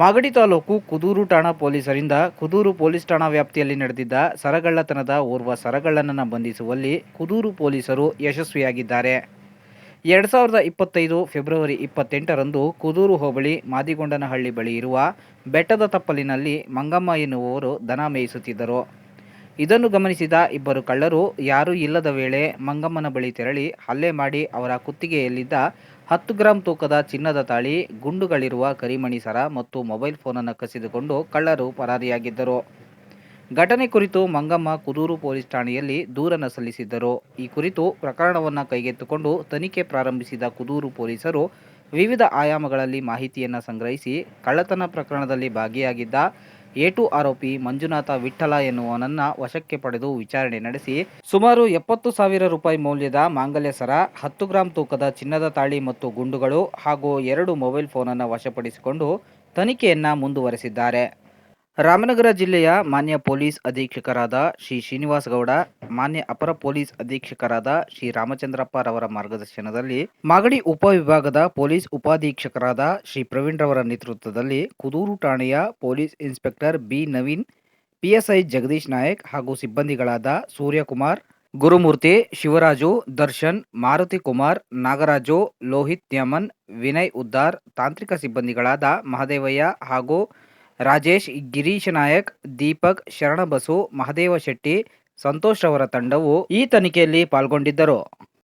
ಮಾಗಡಿ ತಾಲೂಕು ಕುದೂರು ಠಾಣಾ ಪೊಲೀಸರಿಂದ ಕುದೂರು ಪೊಲೀಸ್ ಠಾಣಾ ವ್ಯಾಪ್ತಿಯಲ್ಲಿ ನಡೆದಿದ್ದ ಸರಗಳ್ಳತನದ ಓರ್ವ ಸರಗಳ್ಳನನ್ನು ಬಂಧಿಸುವಲ್ಲಿ ಕುದೂರು ಪೊಲೀಸರು ಯಶಸ್ವಿಯಾಗಿದ್ದಾರೆ. ಎರಡು ಸಾವಿರದ ಇಪ್ಪತ್ತೈದು ಫೆಬ್ರವರಿ ಇಪ್ಪತ್ತೆಂಟರಂದು ಕುದೂರು ಹೋಬಳಿ ಮಾದಿಗೊಂಡನಹಳ್ಳಿ ಬಳಿ ಇರುವ ಬೆಟ್ಟದ ತಪ್ಪಲಿನಲ್ಲಿ ಮಂಗಮ್ಮ ಎನ್ನುವವರು ದನ ಮೇಯಿಸುತ್ತಿದ್ದರು. ಇದನ್ನು ಗಮನಿಸಿದ ಇಬ್ಬರು ಕಳ್ಳರು, ಯಾರೂ ಇಲ್ಲದ ವೇಳೆ ಮಂಗಮ್ಮನ ಬಳಿ ತೆರಳಿ ಹಲ್ಲೆ ಮಾಡಿ ಅವರ ಕುತ್ತಿಗೆಯಲ್ಲಿದ್ದ ಹತ್ತು ಗ್ರಾಂ ತೂಕದ ಚಿನ್ನದ ತಾಳಿ, ಗುಂಡುಗಳಿರುವ ಕರಿಮಣಿ ಸರ ಮತ್ತು ಮೊಬೈಲ್ ಫೋನನ್ನು ಕಸಿದುಕೊಂಡು ಕಳ್ಳರು ಪರಾರಿಯಾಗಿದ್ದರು. ಘಟನೆ ಕುರಿತು ಮಂಗಮ್ಮ ಕುದೂರು ಪೊಲೀಸ್ ಠಾಣೆಯಲ್ಲಿ ದೂರನ್ನು ಸಲ್ಲಿಸಿದ್ದರು. ಈ ಕುರಿತು ಪ್ರಕರಣವನ್ನು ಕೈಗೆತ್ತಿಕೊಂಡು ತನಿಖೆ ಪ್ರಾರಂಭಿಸಿದ ಕುದೂರು ಪೊಲೀಸರು ವಿವಿಧ ಆಯಾಮಗಳಲ್ಲಿ ಮಾಹಿತಿಯನ್ನು ಸಂಗ್ರಹಿಸಿ ಕಳ್ಳತನ ಪ್ರಕರಣದಲ್ಲಿ ಭಾಗಿಯಾಗಿದ್ದ ಏಟು ಆರೋಪಿ ಮಂಜುನಾಥ ವಿಠಲ ಎನ್ನುವನನ್ನ ವಶಕ್ಕೆ ಪಡೆದು ವಿಚಾರಣೆ ನಡೆಸಿ ಸುಮಾರು ಎಪ್ಪತ್ತು ಸಾವಿರ ರೂಪಾಯಿ ಮೌಲ್ಯದ ಮಾಂಗಲ್ಯ ಸರ, ಹತ್ತು ಗ್ರಾಂ ತೂಕದ ಚಿನ್ನದ ತಾಳಿ ಮತ್ತು ಗುಂಡುಗಳು ಹಾಗೂ ಎರಡು ಮೊಬೈಲ್ ಫೋನನ್ನು ವಶಪಡಿಸಿಕೊಂಡು ತನಿಖೆಯನ್ನ ಮುಂದುವರೆಸಿದ್ದಾರೆ. ರಾಮನಗರ ಜಿಲ್ಲೆಯ ಮಾನ್ಯ ಪೊಲೀಸ್ ಅಧೀಕ್ಷಕರಾದ ಶ್ರೀ ಶ್ರೀನಿವಾಸ ಗೌಡ, ಮಾನ್ಯ ಅಪರ ಪೊಲೀಸ್ ಅಧೀಕ್ಷಕರಾದ ಶ್ರೀ ರಾಮಚಂದ್ರಪ್ಪ ರವರ ಮಾರ್ಗದರ್ಶನದಲ್ಲಿ ಮಾಗಡಿ ಉಪವಿಭಾಗದ ಪೊಲೀಸ್ ಉಪಾಧೀಕ್ಷಕರಾದ ಶ್ರೀ ಪ್ರವೀಣ್ ರವರ ನೇತೃತ್ವದಲ್ಲಿ ಕುದೂರು ಠಾಣೆಯ police inspector B Naveen, PSI Jagadish Nayak ಹಾಗೂ ಸಿಬ್ಬಂದಿಗಳಾದ ಸೂರ್ಯಕುಮಾರ್, ಗುರುಮೂರ್ತಿ ಶಿವರಾಜು, ದರ್ಶನ್, ಮಾರುತಿ ಕುಮಾರ್, ನಾಗರಾಜು, ಲೋಹಿತ್ ನ್ಯಾಮನ್ ವಿನಯ್ ಉದ್ದಾರ್, ತಾಂತ್ರಿಕ ಸಿಬ್ಬಂದಿಗಳಾದ ಮಹದೇವಯ್ಯ ಹಾಗೂ ರಾಜೇಶ್ ಗಿರೀಶ್ ನಾಯಕ್ ದೀಪಕ್ ಶರಣಬಸು ಮಹದೇವ ಶೆಟ್ಟಿ ಸಂತೋಷ್ ಅವರ ತಂಡವು ಈ ತನಿಖೆಯಲ್ಲಿ ಪಾಲ್ಗೊಂಡಿದ್ದರು.